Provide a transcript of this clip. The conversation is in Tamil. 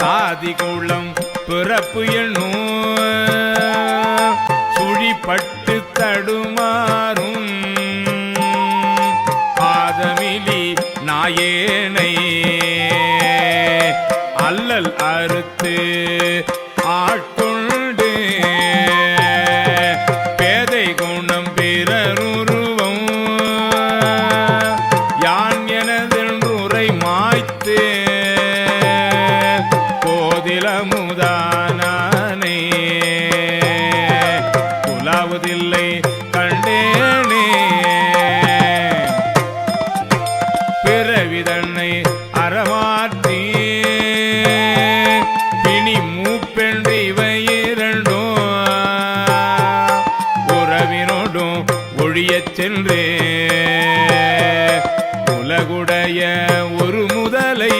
சாதி குளம் பிறப்பு எண்ணும் சுழிப்பட்டு தடுமாறும் ஆதமிலி நாயேனை அல்லல் அறுத்து ஆட்கொண்டு குலமுதானே குலாவதில்லை கண்டேனே. பிறவிதன்னை அறமாற்றி பிணி மூப்பென்று இவை இரண்டும் உறவினோடும் ஒழியச் சென்றே உலகுடைய ஒரு முதலை